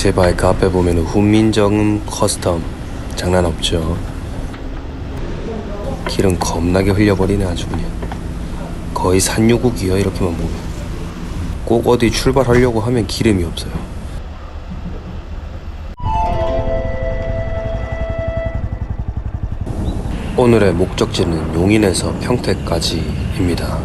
제 바이크 앞에 보면 훈민정음 커스텀 장난 없죠. 기름 겁나게 흘려버리네 아주 그냥. 거의 산유국이요 이렇게만 보면. 꼭 어디 출발하려고 하면 기름이 없어요. 오늘의 목적지는 용인에서 평택까지입니다.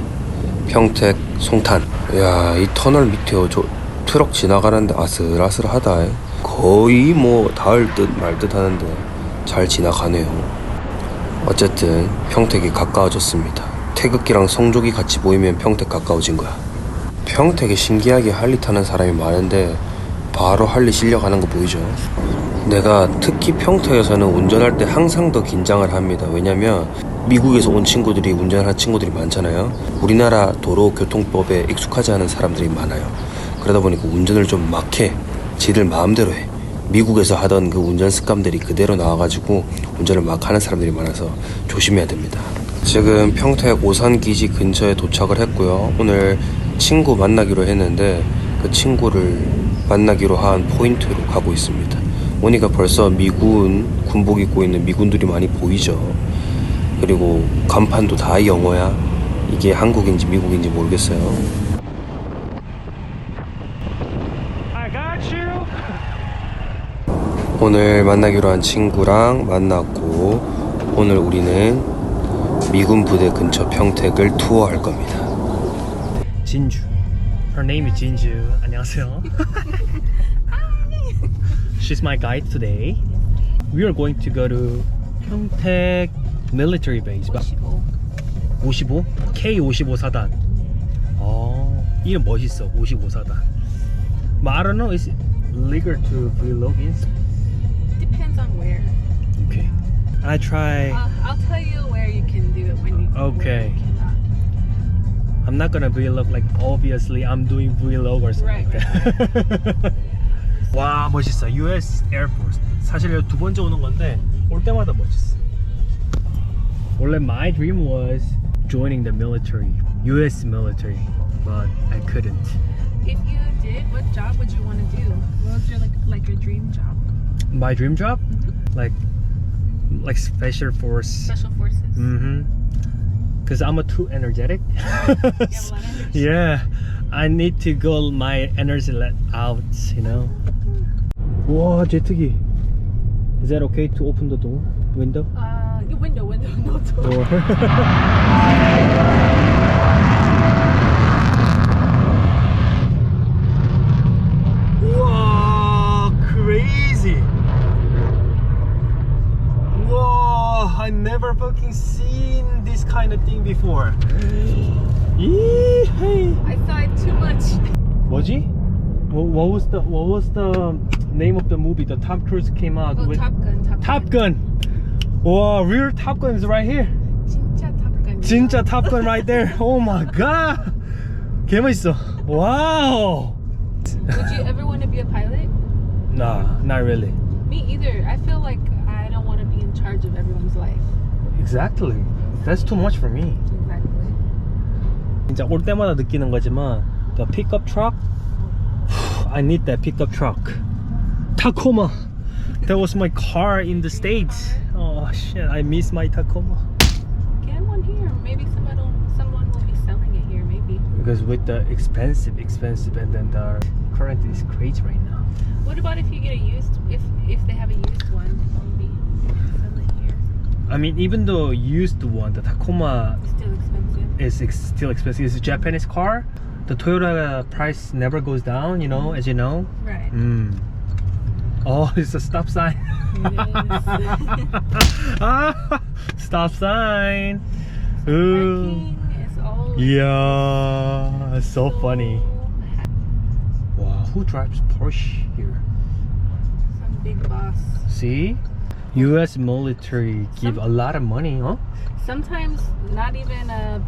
평택 송탄. 야, 이 터널 밑에 저 트럭 지나가는데 아슬아슬하다. 거의 뭐 닿을 듯 말 듯 하는데 잘 지나가네요. 어쨌든 평택이 가까워졌습니다. 태극기랑 성족이 같이 보이면 평택 가까워진 거야. 평택에 신기하게 할리 타는 사람이 많은데 바로 할리 실려가는 거 보이죠? 내가 특히 평택에서는 운전할 때 항상 더 긴장을 합니다. 왜냐면 미국에서 온 친구들이 운전하는 친구들이 많잖아요. 우리나라 도로교통법에 익숙하지 않은 사람들이 많아요. 그러다 보니까 운전을 좀 막해. 지들 마음대로 해. 미국에서 하던 그 운전 습관들이 그대로 나와가지고 운전을 막 하는 사람들이 많아서 조심해야 됩니다. 지금 평택 오산기지 근처에 도착을 했고요. 오늘 친구 만나기로 했는데 그 친구를 만나기로 한 포인트로 가고 있습니다. 오니까 벌써 미군 군복 입고 있는 미군들이 많이 보이죠. 그리고 간판도 다 영어야. 이게 한국인지 미국인지 모르겠어요. 오늘 만나기로 한 친구랑 만났고 오늘 우리는 미군 부대 근처 평택을 투어할 겁니다. 진주. Her name is 진주. 안녕하세요. She's my guide today. We are going to go to 평택 military base. 55? K55 사단. 어, 이름 멋있어. 55 사단. But I don't know. Is it legal to vlog inside? Depends on where. Okay. I try. Uh, I'll tell you where you can do it when you. Okay. Where you cannot. I'm not gonna vlog like obviously I'm doing vlog or something Right, like that. 와 멋있어. US Air Force. 사실 이거 두 번째 오는 건데 올 때마다 멋있어. 원래 my dream was joining the military, US military, but I couldn't. If you did, what job would you want to do? What was your like like your dream job? My dream job, like like special force. Special forces. Mm-hmm. Cause I'm a too energetic. You have a lot of energy. yeah, I need to go my energy let out, you know. 와, 제트기. Is that okay to open the door, window? Uh, your window, window, no door. Door. fucking seen this kind of thing before. Yee, hey. I saw it too much. 뭐지? What, what was the what was the name of the movie? The Tom Cruise came out Oh, with Top Gun, Top, Top Gun. Wow, real Top Gun is right here. 진짜 Top Gun. 진짜 Top Gun right there. Oh my god. 개 멋있어. Wow. Would you ever want to be a pilot? Nah, not really. Me either. I feel like I don't want to be in charge of everyone's life. Exactly. That's too much for me. Exactly. 진짜 올 때마다 느끼는 거지만 the pickup truck I need that pickup truck. Tacoma. That was my car in the States. Oh shit, I miss my Tacoma. Get one here. Maybe someone will, someone will be selling it here. Maybe. Because with the expensive, expensive, and then the current is crazy right now. What about if you get a used? If if they have a used one, I mean, even though used one, the Tacoma still expensive. is ex- still expensive. It's a Japanese car. The Toyota price never goes down, you know, as you know. Right. Mm. Oh, it's a stop sign. ah, stop sign. Ooh. Is. Yeah, it's so funny. Wow, who drives Porsche here? Some big boss. See? US military give a lot of money, huh? Sometimes not even uh,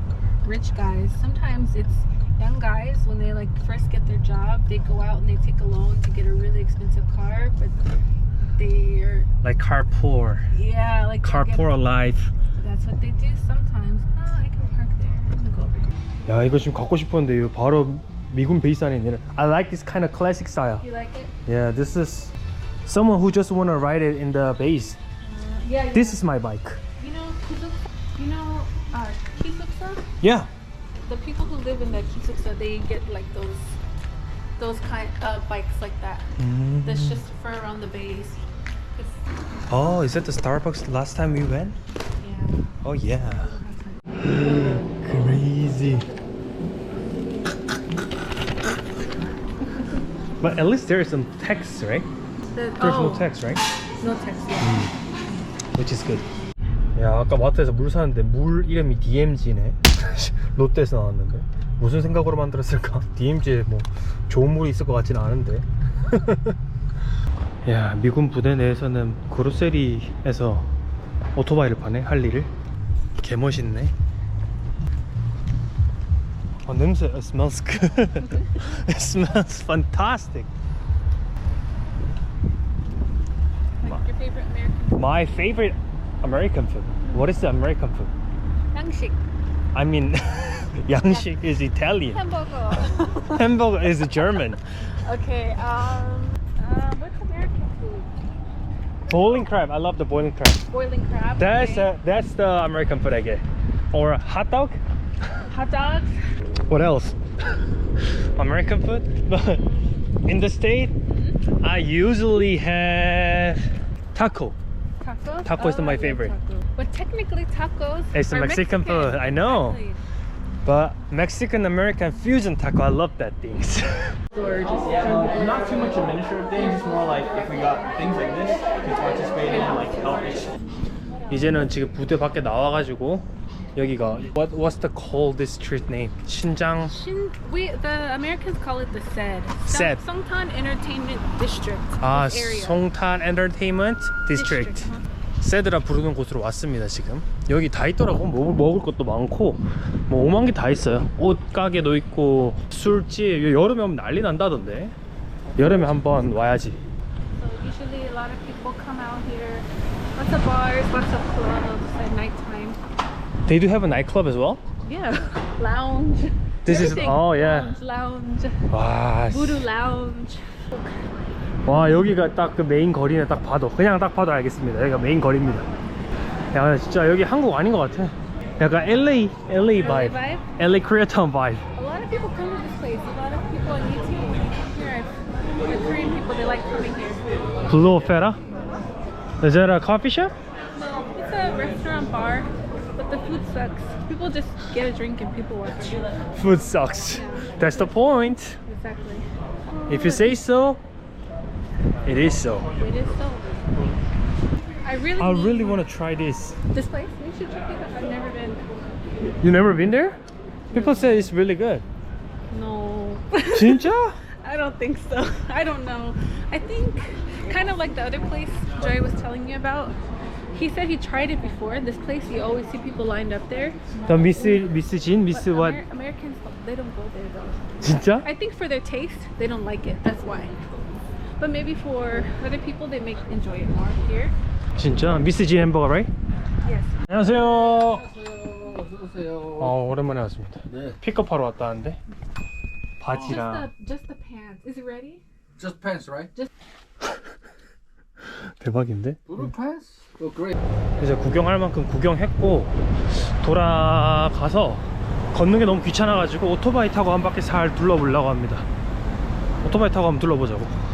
rich guys. Sometimes it's young guys when they like first get their job. They go out and they take a loan to get a really expensive car, but they're Like carpool. yeah like they get- Carpool life. That's what they do sometimes. Ah, I can park there. I'm gonna go over here. 야 이거 지금 갖고 싶었는데 이거 바로 미군 베이스 안에 있는 I like this kind of classic style. You like it? Yeah, this is someone who just wanna ride it in the base. Yeah. yeah. This is my bike. You know, Kisuksa, you know, uh, Kisuksa? Yeah. The people who live in the Kisuksa, they get like those, those kind uh, bikes like that. That's just for around the base. It's, Oh, is that the Starbucks last time we went? yeah. Oh yeah. Crazy. But at least there is some text, right? The, There's oh, no text, right? No text. Yeah. Which is good. 야 아까 마트에서 물 사는데 물 이름이 DMG네. 롯데에서 나왔는데 무슨 생각으로 만들었을까? DMG에 뭐 좋은 물이 있을 것 같지는 않은데. 야 미군 부대 내에서는 그로세리에서 오토바이를 파네 할리를. 개 멋있네. 어 냄새 it smells good. it smells fantastic. My favorite American food. What is the American food? Yangshik. I mean, 양식 is Italian. Hamburger. Hamburger is German. okay. Um. Uh, what's American food? Boiling crab. I love the boiling crab. Boiling crab. That's okay. uh, that's the American food I get. Or hot dog. hot dogs. What else? American food. But in the state, I usually have taco Tacos. Taco is Oh, my I love favorite. tacos. But technically, tacos. It's are Mexican food, I know. Exactly. But Mexican American fusion taco, I love that things. Not too much administrative things, it's more like if we got things like this, we could participate in like help. 이제는 지금 부대 밖에 나와가지고 여기가 what what's the call this street name? 신장 Shin, we the Americans call it the SED. SED. Songtan Entertainment District. 아 this area. 송탄 엔터테인먼트 디스트릭트 세드라 부르는 곳으로 왔습니다 지금 여기 다 있더라고 뭐, 먹을 것도 많고 뭐 오만 개 다 있어요 옷 가게도 있고 술집 여름에 오면 난리 난다던데 여름에 한번 와야지 So usually a lot of people come out here. Lots of bars, lots of clubs at nighttime. They do have a nightclub as well? Yeah. Lounge. This is- Everything. oh, yeah. Lounge, lounge. 와, 씨. Voodoo lounge. 와 여기가 딱 그 메인 거리네 딱 봐도 그냥 딱 봐도 알겠습니다 여기가 메인 거리입니다 야 진짜 여기 한국 아닌 것 같아 약간 LA LA vibe vibe? LA Koreatown vibe A lot of people come to this place. A lot of people on YouTube here. The Korean people, they like coming here. Blue Opera Is that a coffee shop? No, it's a restaurant bar, the food sucks. People just get a drink and people watch. Food sucks That's the point Exactly. If you say so It is so It is so. I really. I really want to try this This place, we should check it out. I've never been. You never been there? People say it's really good No. 진짜? I don't think so. I don't know. I think kind of like the other place Joy was telling you about. He said he tried it before. This place, you always see people lined up there. The Miss Miss Jin Miss But what? Amer- Americans, they don't go there though. 진짜? I think for their taste, they don't like it. That's why. But maybe for other people, they make enjoy it more here. 진짜? 미스 진 햄버거 right? Yes. 안녕하세요. 오세요. 어 오랜만에 왔습니다. 네. 픽업하러 왔다는데 Just 바지랑 the just the pants. Is it ready? Just pants, right? 대박인데? Blue pants? 이제 구경할 만큼 구경했고 돌아가서 걷는 게 너무 귀찮아가지고 오토바이 타고 한 바퀴 살 둘러보려고 합니다. 오토바이 타고 한번 둘러보자고.